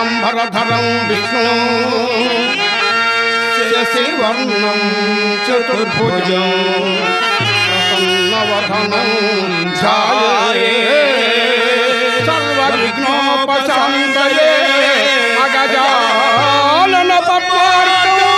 శాంబరధరం విష్ణు. శివర్ణం చతుర్భుజం. ప్రసన్నవధనం ధ్యాయే. సర్వవిఘ్నోపశాంతయే. అగజానన పద్మార్కం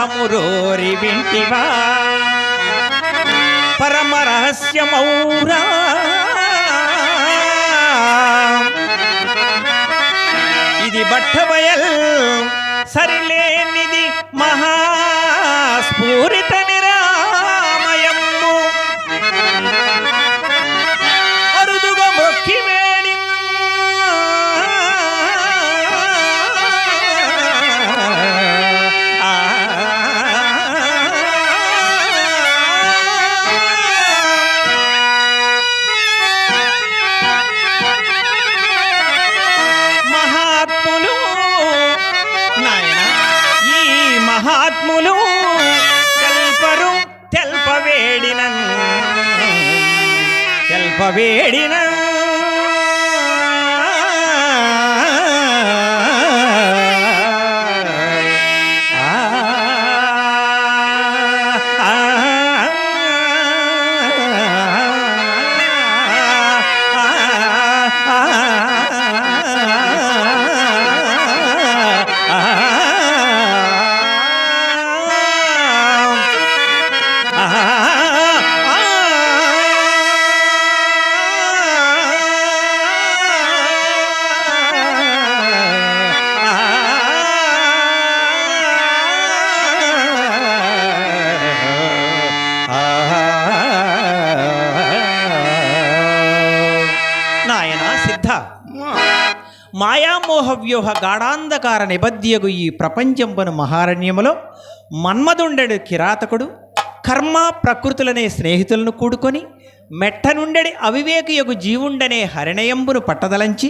దుఃఖమురోరి వింటివా. పరమ రహస్యమౌరా. ఇది బట్టబయల్ సరిలేనిది మహా வேடின మాయామోహ వ్యూహ గాఢాంధకార నిబద్ధ్యగు ఈ ప్రపంచంపను మహారణ్యములో మన్మదుండెడు కిరాతకుడు కర్మ ప్రకృతులనే స్నేహితులను కూడుకొని మెట్ట నుండెడి అవివేకయగు జీవుండనే హరిణయంబును పట్టదలంచి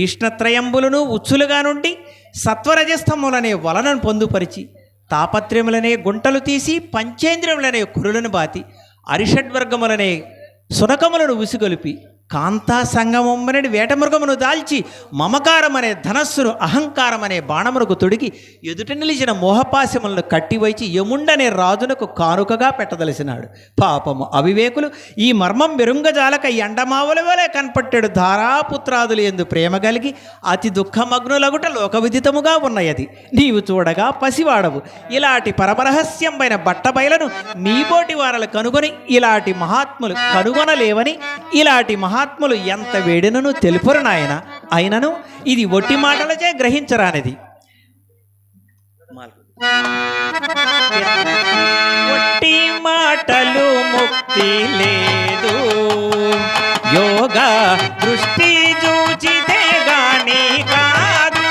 ఈష్ణత్రయంబులను ఉచ్చులుగా నుండి సత్వరజస్తములనే వలనను పొందుపరిచి తాపత్ర్యములనే గుంటలు తీసి పంచేంద్రియములనే కురులను బాతి అరిషడ్వర్గములనే సునకములను ఉసిగొలిపి కాంతా సంగమమ్మనడి వేటమృగమును దాల్చి మమకారమనే ధనస్సును అహంకారమనే బాణమునకు తొడిగి ఎదుట నిలిచిన మోహపాశములను కట్టివైచి యముండనే రాజునకు కానుకగా పెట్టదలిసినాడు. పాపము అవివేకులు ఈ మర్మం మెరుంగజాలక ఎండమావుల వలె కనపట్టాడు ధారాపుత్రాదులు ఎందు ప్రేమ కలిగి అతి దుఃఖమగ్నులగుట లోకవిదితముగా ఉన్నయది. నీవు చూడగా పసివాడవు. ఇలాంటి పరమరహస్యంపైన బట్టబయలను నీబోటి వారలు కనుగొని ఇలాంటి మహాత్ములు కనుగొనలేవని ఇలాంటి మహా మహాత్ములు ఎంత వేడినను తెలుపురు నాయన. అయినను ఇది ఒట్టి మాటలచే గ్రహించరానిది. ఒట్టి మాటలు ముక్తి లేదు. యోగా దృష్టి చూచితే గాని కాదు.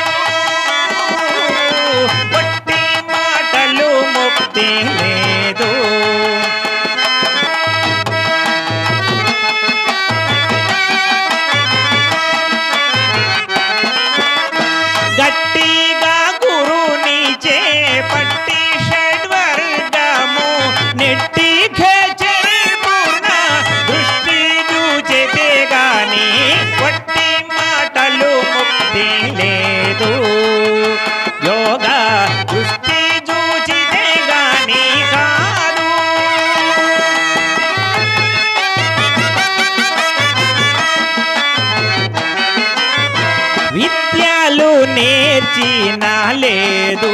ఒట్టి మాటలు ముక్తి లేదు. లేదు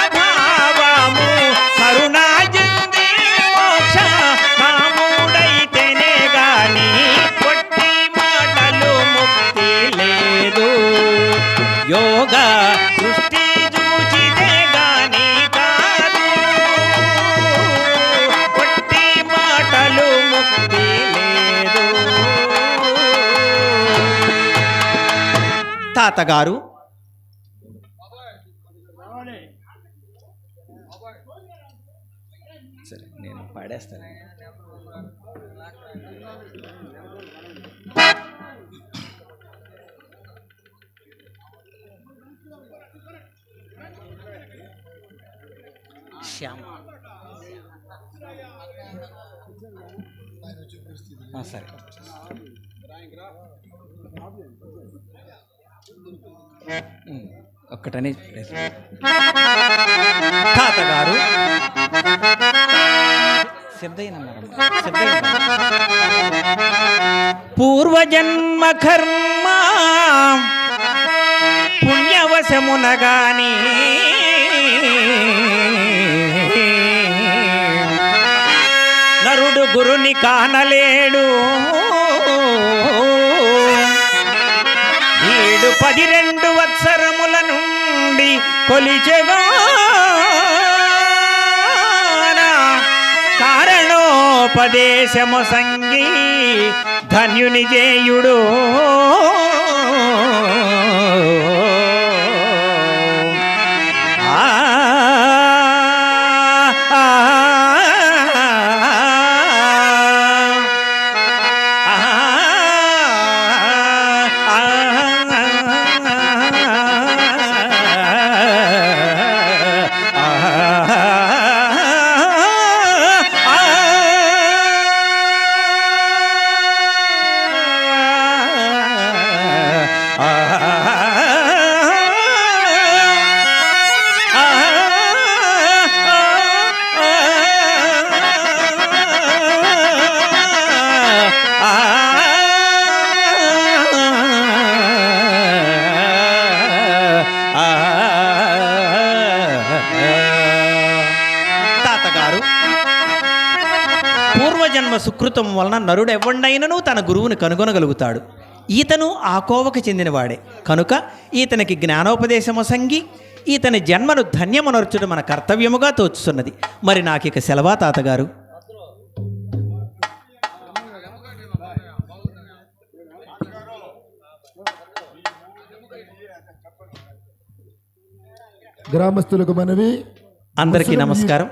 తాతగారు సరే నేను పాడేస్తాను. శ్యామ. సరే. ఒక్కటని తాతగారు. పూర్వజన్మ కర్మ పుణ్యవశమునగాని నరుడు గురుని కానలేడు. పది రెండు వత్సరముల నుండి కొలిచెగా కారణోపదేశము సంగీ ధన్యుని జేయుడు. పూర్వజన్మ సుకృతం వలన నరుడు తన గురువుని కనుగొనగలుగుతాడు. ఈతను ఆ కోవకు చెందినవాడే. కనుక ఈతనికి జ్ఞానోపదేశము సంగి ఈతని జన్మను ధన్యమనర్చుడు మన కర్తవ్యముగా తోచుతున్నది మరి నాకిక సెలవా తాతగారు? గ్రామస్తులకు మనవి. అందరికీ నమస్కారం.